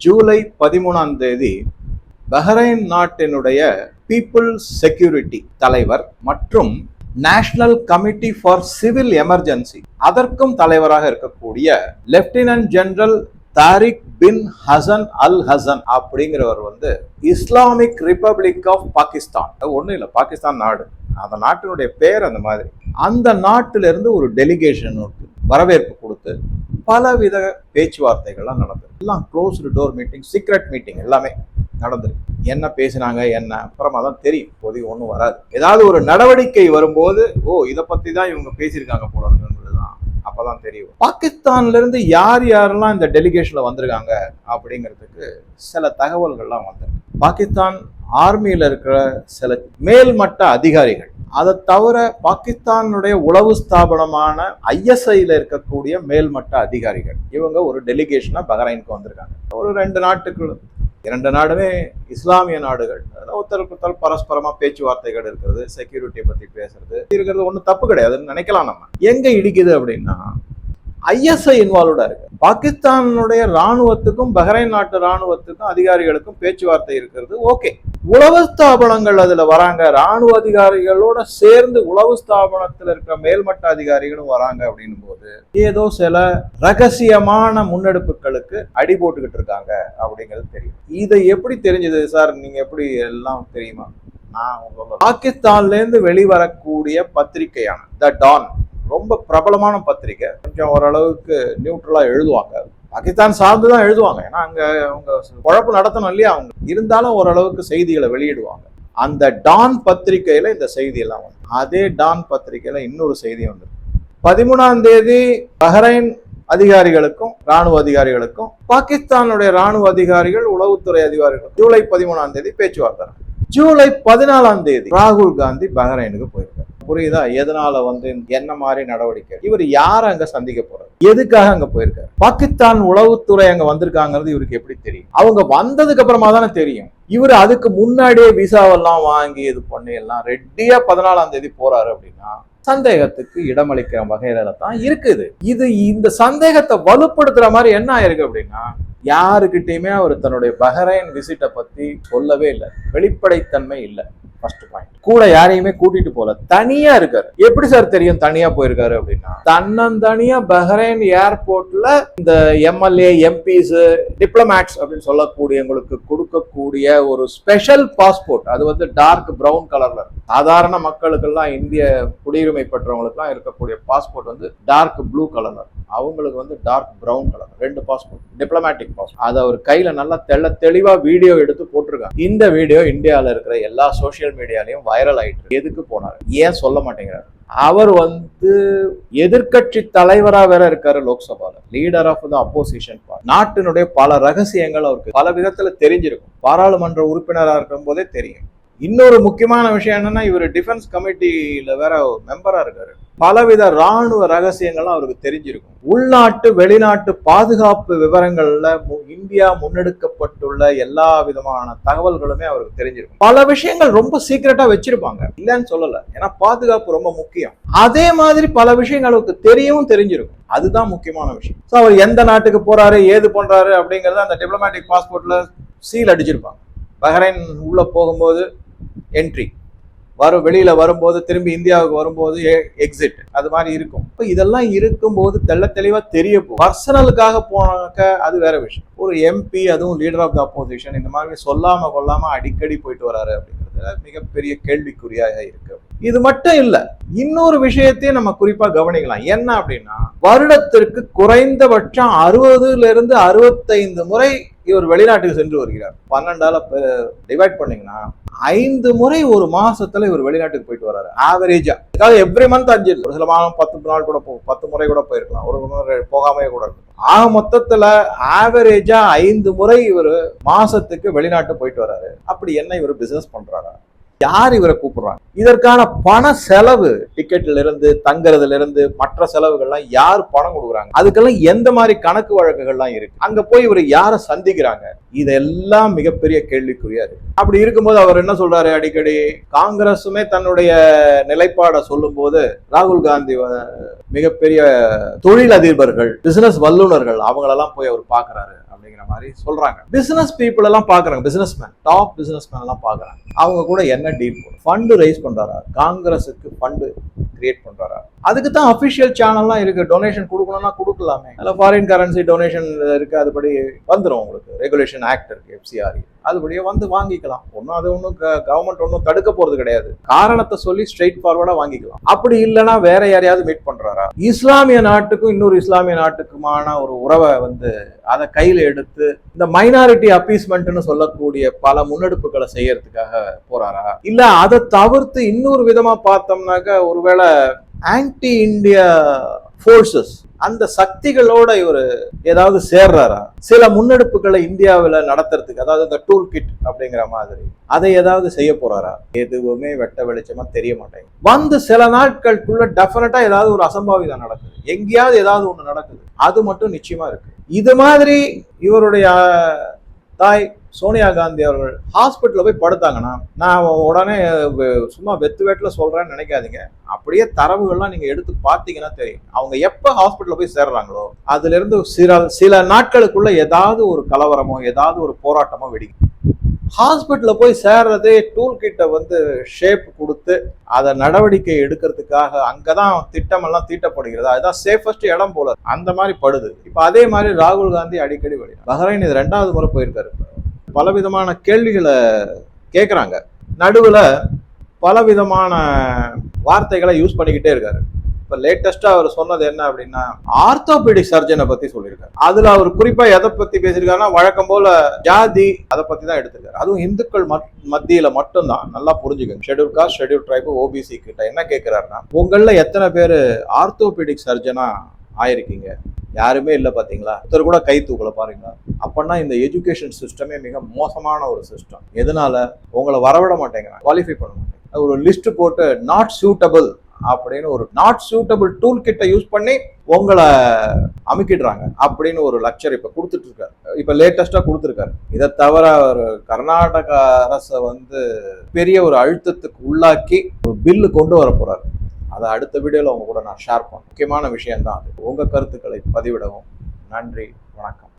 ஜூலை பதிமூணாம் தேதி பஹ்ரைன் நாட்டினுடைய பீப்புள்ஸ் செக்யூரிட்டி தலைவர் மற்றும் national committee for civil emergency அதற்கும் தலைவராக இருக்கக்கூடிய lieutenant general Tariq bin Hassan al Hassan அப்படிங்கிறவர் வந்து இஸ்லாமிக் ரிப்பப்ளிக் ஆஃப் பாகிஸ்தான். ஒன்றும் இல்லை பாகிஸ்தான் நாடு. அந்த நாட்டினுடைய பேர் அந்த மாதிரி. அந்த நாட்டிலிருந்து ஒரு டெலிகேஷன் வரவேற்பு கொடுத்து பலவித பேச்சுவார்த்தைகள்லாம் நடந்தது எல்லாம் closed door meeting secret meeting எல்லாமே நடந்திருக்கு. என்ன பேசினாங்க என்ன? அப்புறமா தான் தெரியும். இப்போதைக்கு ஒன்றும் வராது. ஏதாவது ஒரு நடவடிக்கை வரும்போது ஓ இதை பற்றி தான் இவங்க பேசியிருக்காங்க போல அப்போ தான். தெரியும். பாகிஸ்தான்லேருந்து யார் யாரெல்லாம் இந்த டெலிகேஷனில் வந்திருக்காங்க அப்படிங்கிறதுக்கு சில தகவல்கள்லாம் வந்திருக்கு. பாகிஸ்தான் ஆர்மியில் இருக்கிற சில மேல்மட்ட அதிகாரிகள். அதை தவிர பாகிஸ்தானுடைய உளவு ஸ்தாபனமான ஐஎஸ்ஐயில் இருக்கக்கூடிய மேல்மட்ட அதிகாரிகள். இவங்க ஒரு டெலிகேஷனாக பஹ்ரைனுக்கு வந்திருக்காங்க. ஒரு ரெண்டு நாட்டுக்கு இரண்டு நாடுமே இஸ்லாமிய நாடுகள். ஒருத்தருக்கு ஒருத்தர் பரஸ்பரமாக பேச்சுவார்த்தைகள் இருக்கிறது செக்யூரிட்டியை பற்றி பேசுறது. இருக்கிறது ஒன்றும் தப்பு கிடையாதுன்னு நினைக்கலாம் நம்ம. எங்கே இடிக்குது அப்படின்னா ஐஎஸ்ஐ இன்வால்வ்டா இருக்கு. பாகிஸ்தானுடைய ராணுவத்துக்கும் பஹ்ரைன் நாட்டு ராணுவத்துக்கும் அதிகாரிகளுக்கும் பேச்சுவார்த்தை இருக்கிறது ஓகே உளவு ஸ்தாபனங்கள் அதுல வராங்க. ராணுவ அதிகாரிகளோட சேர்ந்து உளவு ஸ்தாபனத்துல இருக்கிற மேல்மட்ட அதிகாரிகளும் வராங்க அப்படின்னும் போது ஏதோ சில ரகசியமான முன்னெடுப்புகளுக்கு அடி போட்டுக்கிட்டு இருக்காங்க அப்படிங்கிறது தெரியும். இதை எப்படி தெரிஞ்சது சார்? நீங்க எப்படி எல்லாம் தெரியுமா? நான் உங்களுக்கு பாகிஸ்தான்ல இருந்து வெளிவரக்கூடிய பத்திரிகையான த டான் ரொம்ப பிரபலமான பத்திரிகை. கொஞ்சம் ஓரளவுக்கு நியூட்ரலா எழுதுவாங்க. பாகிஸ்தான் சார்ந்து தான் எழுதுவாங்க. ஏன்னா அங்கே அவங்க குழப்பு நடத்தணும் இல்லையா? அவங்க இருந்தாலும் ஓரளவுக்கு செய்திகளை வெளியிடுவாங்க. அந்த டான் பத்திரிகையில் இந்த செய்தியெல்லாம் வந்து அதே டான் பத்திரிகையில் இன்னொரு செய்தி வந்து பதிமூணாம் தேதி பஹ்ரைன் அதிகாரிகளுக்கும் ராணுவ அதிகாரிகளுக்கும் பாகிஸ்தானுடைய ராணுவ அதிகாரிகள் உளவுத்துறை அதிகாரிகள் ஜூலை பதிமூணாம் தேதி பேச்சுவார்த்தை ஜூலை பதினாலாம் தேதி ராகுல் காந்தி பஹ்ரைனுக்கு போயிருக்காரு. புரியுதா? எதனால வந்து என்ன மாதிரி நடவடிக்கை? இவர் யார் அங்க சந்திக்க போறாரு? எதுக்காக அங்க போயிருக்காரு? பாகிஸ்தான் உளவுத்துறை அங்க வந்திருக்காங்கிறது இவருக்கு எப்படி தெரியும்? அவங்க வந்ததுக்கு அப்புறமா தானே தெரியும். இவர் அதுக்கு முன்னாடியே விசாவெல்லாம் வாங்கி இது பண்ணி எல்லாம் ரெட்டியா பதினாலாம் தேதி போறாரு அப்படின்னா சந்தேகத்துக்கு இடமளிக்கிற வகையில தான் இருக்குது. இது இந்த சந்தேகத்தை வலுப்படுத்துற மாதிரி என்ன ஆயிருக்கு அப்படின்னா யாருக்கிட்டையுமே அவர் தன்னுடைய பஹ்ரைன் விசிட்டை பத்தி சொல்லவே இல்லை. வெளிப்படைத்தன்மை இல்லை. ஃபர்ஸ்ட் பாயிண்ட் கூட யாரையுமே கூட்டிட்டு போல. தனியா இருக்காரு. எப்படி சார் தெரியும் தனியா போயிருக்காரு அப்படின்னா? தன்னந்தனியா பஹ்ரைன் ஏர்போர்ட்ல இந்த எம்எல்ஏ எம்பிஸ் டிப்ளமேட்ஸ் அப்படின்னு சொல்லக்கூடியவங்களுக்கு கொடுக்கக்கூடிய ஒரு ஸ்பெஷல் பாஸ்போர்ட் அது வந்து டார்க் ப்ரௌன் கலர்ல சாதாரண மக்களுக்கெல்லாம் இந்திய குடியுரிமை பெற்றவங்களுக்குலாம் இருக்கக்கூடிய பாஸ்போர்ட் வந்து டார்க் ப்ளூ கலர்ல அவங்களுக்கு வந்து டார்க் ப்ரௌன் கலர் ரெண்டு பாஸ்போர்ட் டிப்ளமேட்டிக் பாஸ்போர்ட் அதை அவர் கையில நல்லா தெள்ள தெளிவா வீடியோ எடுத்து போட்டிருக்காங்க. இந்த வீடியோ இந்தியாவில் இருக்கிற எல்லா சோசியல் மீடியாலையும் வைரல் ஆயிட்டு எதுக்கு போனார்? ஏன் சொல்ல மாட்டேங்கிறார்? அவர் வந்து எதிர்கட்சி தலைவரா வேற இருக்காரு லோக்சபால. லீடர் ஆஃப் த அப்போசிஷன் நாட்டினுடைய பல ரகசியங்கள் அவருக்கு பல விதத்துல தெரிஞ்சிருக்கும். பாராளுமன்ற உறுப்பினரா இருக்கும் போதே தெரியும். இன்னொரு முக்கியமான விஷயம் என்னன்னா இவர் டிஃபென்ஸ் கமிட்டியில வேற மெம்பரா இருக்காரு. பலவித ராணுவ ரகசியங்கள்லாம் அவருக்கு தெரிஞ்சிருக்கும். உள்நாட்டு வெளிநாட்டு பாதுகாப்பு விவரங்கள்ல இந்தியா முன்னெடுக்கப்பட்டுள்ள எல்லா விதமான தகவல்களுமே அவருக்கு தெரிஞ்சிருக்கும். பல விஷயங்கள் ரொம்ப சீக்கிரட்டா வச்சிருப்பாங்க. இல்லைன்னு சொல்லல. ஏன்னா பாதுகாப்பு ரொம்ப முக்கியம். அதே மாதிரி பல விஷயங்கள் அவருக்கு தெரியவும் தெரிஞ்சிருக்கும். அதுதான் முக்கியமான விஷயம். ஸோ அவர் எந்த நாட்டுக்கு போறாரு ஏது பண்றாரு அப்படிங்கறத அந்த டிப்ளமேட்டிக் பாஸ்போர்ட்ல சீல் அடிச்சிருப்பாங்க. பஹ்ரைன் உள்ள போகும்போது என்ட்ரி வரும் வெளியில வரும்போது திரும்பி இந்தியாவுக்கு வரும்போது எக்ஸிட் அது மாதிரி இருக்கும். இப்போ இதெல்லாம் இருக்கும்போது தெள்ள தெளிவா தெரிய போகும் பர்சனலுக்காக போனாக்க அது வேற விஷயம். ஒரு எம்பி அதுவும் லீடர் ஆஃப் த அப்போசிஷன் இந்த மாதிரி சொல்லாம கொள்ளாம அடிக்கடி போயிட்டு வராரு அப்படிங்கிறது மிகப்பெரிய கேள்விக்குறியாக இருக்கு. இது மட்டும் இல்லை இன்னொரு விஷயத்தையும் நம்ம குறிப்பா கவனிக்கலாம். என்ன அப்படின்னா வருடத்திற்கு குறைந்தபட்சம் அறுபதுல இருந்து அறுபத்தைந்து முறை இவர் வெளிநாட்டுக்கு சென்று வருகிறார். பன்னெண்டால டிவைட் பண்ணீங்கன்னா ஐந்து முறை ஒரு மாசத்துல இவர் வெளிநாட்டுக்கு போயிட்டு வர்றாரு. ஆவரேஜா அதாவது எவ்ரி மந்த் அஞ்சு ஒரு சில மாதம் பத்து நாள் கூட போ பத்து முறை கூட போயிருக்கலாம். ஒரு முறை போகாமே கூட இருக்கும் ஆக மொத்தத்துல ஆவரேஜா ஐந்து முறை இவர் மாசத்துக்கு வெளிநாட்டு போயிட்டு வர்றாரு. அப்படி என்ன இவர் பிசினஸ் பண்றாரா? யார் இவரை கூப்பிடுறாங்க? இதற்கான பண செலவு டிக்கெட்ல இருந்து தங்குறதுல இருந்து மற்ற செலவுகள்லாம் யார் பணம் கொடுக்குறாங்க? அதுக்கெல்லாம் எந்த மாதிரி கணக்கு வழக்குகள்லாம் இருக்கு? அங்க போய் இவர் யாரை சந்திக்கிறாங்க? இதெல்லாம் மிகப்பெரிய கேள்விக்குறியா இருக்கு. அப்படி இருக்கும்போது அவர் என்ன சொல்றாரு அடிக்கடி? காங்கிரசுமே தன்னுடைய நிலைப்பாடை சொல்லும் போது ராகுல் காந்தி மிகப்பெரிய தொழில் அதிபர்கள் பிசினஸ் வல்லுநர்கள் அவங்களெல்லாம் போய் அவர் பாக்குறாரு அப்படிங்கிற மாதிரி சொல்றாங்க. பிசினஸ் பீப்புள் எல்லாம் பாக்குறாங்க. Businessman top businessman எல்லாம் பாக்குறாங்க. அவங்க கூட என்ன டீல் ஃபண்டு ரைஸ் பண்றாரா? காங்கிரஸுக்கு ஃபண்டு கிரியேட் பண்றாரா? அதுக்கு தான் அபிஷியல் சேனல்லாம் இருக்கு. டொனேஷன் கொடுக்கணும்னா கொடுக்கலாமே. அதில் ஃபாரின் கரன்சி டொனேஷன் இருக்கு. அதுபடி வந்துடும் உங்களுக்கு. ரெகுலேஷன் ஆக்ட் இருக்கு எஃப்சிஆர் அதுபடியே வந்து வாங்கிக்கலாம். ஒன்றும் அது ஒன்றும் கவர்மெண்ட் ஒன்றும் தடுக்க போறது கிடையாது. காரணத்தை சொல்லி ஸ்ட்ரெயிட் ஃபார்வர்டா வாங்கிக்கலாம். அப்படி இல்லைன்னா வேற யாரையாவது மீட் பண்றாரா? இஸ்லாமிய நாட்டுக்கும் இன்னொரு இஸ்லாமிய நாட்டுக்குமான ஒரு உறவை வந்து அதை கையில் எடுத்து இந்த மைனாரிட்டி அப்பீஸ்மெண்ட்னு சொல்லக்கூடிய பல முன்னெடுப்புகளை செய்யறதுக்காக போறாரா? இல்ல அதை தவிர்த்து இன்னொரு விதமா பார்த்தோம்னாக்க ஒருவேளை ஆன்டி இந்தியா ஃபோர்ஸஸ் அந்த சக்திகளோட இவர் ஏதாவது சேர்றாரா? சில முன்னெடுப்புகளை இந்தியாவில் நடத்துறதுக்கு அதாவது இந்த டூல் கிட் அப்படிங்கிற மாதிரி அதை ஏதாவது செய்ய போறாரா? எதுவுமே வெட்ட வெளிச்சமா தெரிய மாட்டேங்குது. வந்து சில நாட்களுக்குள்ள டெஃபினட்டா ஏதாவது ஒரு அசம்பாவிதம் நடக்குது. எங்கேயாவது ஏதாவது ஒன்று நடக்குது. அது மட்டும் நிச்சயமா இருக்கு. இது மாதிரி இவருடைய தாய் சோனியா காந்தி அவர்கள் ஹாஸ்பிட்டலில் போய் படுத்தாங்கன்னா நான் உடனே சும்மா வெத்து வேட்டில் சொல்கிறேன்னு நினைக்காதீங்க. அப்படியே தரவுகள்லாம் நீங்கள் எடுத்து பார்த்தீங்கன்னா தெரியும். அவங்க எப்போ ஹாஸ்பிட்டலில் போய் சேர்றாங்களோ அதுலேருந்து சில சில நாட்களுக்குள்ள ஏதாவது ஒரு கலவரமோ ஏதாவது ஒரு போராட்டமோ வெடிக்கும். ஹாஸ்பிட்டலில் போய் சேர்றதே டூல் கிட்ட வந்து ஷேப் கொடுத்து அதை நடவடிக்கை எடுக்கிறதுக்காக அங்கே தான் திட்டமெல்லாம் தீட்டப்படுகிறது. அதுதான் சேஃபஸ்ட் இடம் போல அந்த மாதிரி படுது. இப்போ அதே மாதிரி ராகுல் காந்தி அடிக்கடி வெளியே பஹ்ரைன் இது ரெண்டாவது முறை போயிருக்காரு. பலவிதமான கேள்விகளை கேட்குறாங்க நடுவில் பலவிதமான வார்த்தைகளை யூஸ் பண்ணிக்கிட்டே இருக்காரு. இப்போ லேட்டஸ்ட்டாக அவர் சொன்னது என்ன அப்படின்னா ஆர்த்தோபீடிக் சர்ஜனை பற்றி சொல்லியிருக்காரு. அதில் அவர் குறிப்பாக எதை பற்றி பேசியிருக்காருன்னா வழக்கம் போல் ஜாதி அதை பற்றி தான் எடுத்திருக்காரு. அதுவும் இந்துக்கள் மத்தியில் மட்டும்தான். நல்லா புரிஞ்சுக்கணும் schedule caste schedule tribe OBC கிட்ட என்ன கேட்குறாருன்னா உங்களில் எத்தனை பேர் ஆர்த்தோபீடிக் சர்ஜனாக ஆயிருக்கீங்க? யாருமே இல்லை பார்த்தீங்களா ஒருத்தர் கூட கை தூக்கல பாருங்களா அப்படின்னா இந்த எஜுகேஷன் சிஸ்டமே மிக மோசமான ஒரு சிஸ்டம் எதனால? உங்களை வரவிட மாட்டேங்கிறாங்க. குவாலிஃபை பண்ண மாட்டேங்க ஒரு லிஸ்ட் போட்டு நாட் சூட்டபிள் அப்படின்னு ஒரு நாட் சூட்டபிள் டூல் கிட்ட யூஸ் பண்ணி உங்களை அமுக்கிடுறாங்க அப்படின்னு ஒரு லக்ச்சர் இப்போ கொடுத்துட்டு இருக்காரு இப்போ லேட்டஸ்டாக கொடுத்துருக்காரு. இதை தவிர ஒரு கர்நாடக அரசை வந்து பெரிய ஒரு அழுத்தத்துக்கு உள்ளாக்கி ஒரு பில்லு கொண்டு வர போறாரு. அதை அடுத்த வீடியோவில் உங்கள் கூட நான் ஷேர் பண்ணேன் முக்கியமான விஷயம் தான் அது. உங்க கருத்துக்களை பதிவிடவும். நன்றி. வணக்கம்.